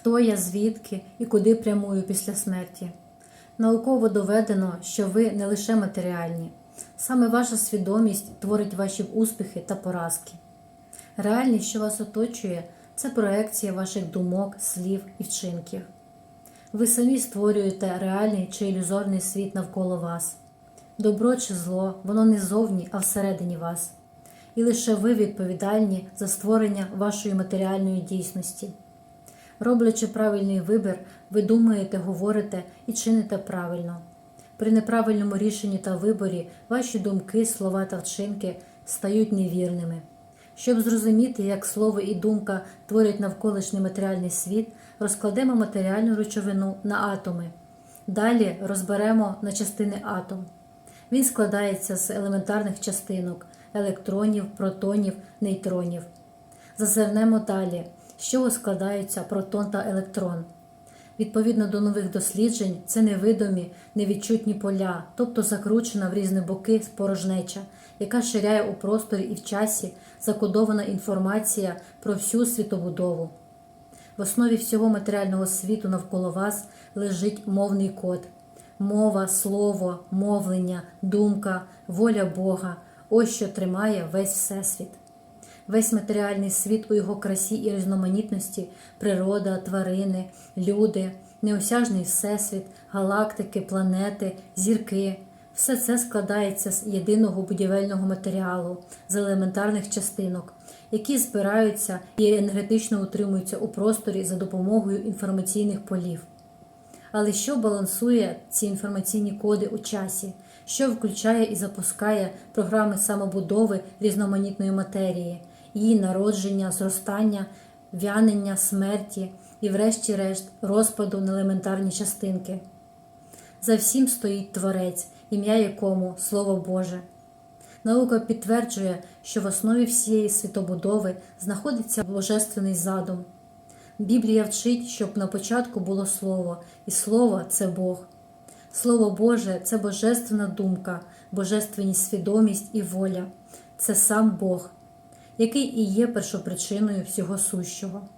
хто я, звідки і куди прямую після смерті. Науково доведено, що ви не лише матеріальні, саме ваша свідомість творить ваші успіхи та поразки. Реальність, що вас оточує, це проекція ваших думок, слів і вчинків. Ви самі створюєте реальний чи ілюзорний світ навколо вас. Добро чи зло, воно не зовні, а всередині вас. І лише ви відповідальні за створення вашої матеріальної дійсності. Роблячи правильний вибір, ви думаєте, говорите і чините правильно. При неправильному рішенні та виборі ваші думки, слова та вчинки стають невірними. Щоб зрозуміти, як слово і думка творять навколишній матеріальний світ, розкладемо матеріальну речовину на атоми. Далі розберемо на частини атом. Він складається з елементарних частинок електронів, протонів, нейтронів. Зазирнемо далі, з чого складаються протон та електрон. Відповідно до нових досліджень, це невидимі, невідчутні поля, тобто закручена в різні боки спорожнеча, яка ширяє у просторі і в часі закодована інформація про всю світобудову. В основі всього матеріального світу навколо вас лежить мовний код. Мова, слово, мовлення, думка, воля Бога ось що тримає весь Всесвіт. Весь матеріальний світ у його красі і різноманітності, природа, тварини, люди, неосяжний всесвіт, галактики, планети, зірки. Все це складається з єдиного будівельного матеріалу, з елементарних частинок, які збираються і енергетично утримуються у просторі за допомогою інформаційних полів. Але що балансує ці інформаційні коди у часі, що включає і запускає програми самобудови різноманітної матерії, її народження, зростання, в'янення, смерті і, врешті-решт, розпаду на елементарні частинки. За всім стоїть Творець, ім'я якому Слово Боже. Наука підтверджує, що в основі всієї світобудови знаходиться божественний задум. Біблія вчить, щоб на початку було слово, і слово це Бог. Слово Боже це божественна думка, божественні свідомість і воля, це сам Бог, який і є першопричиною всього сущого.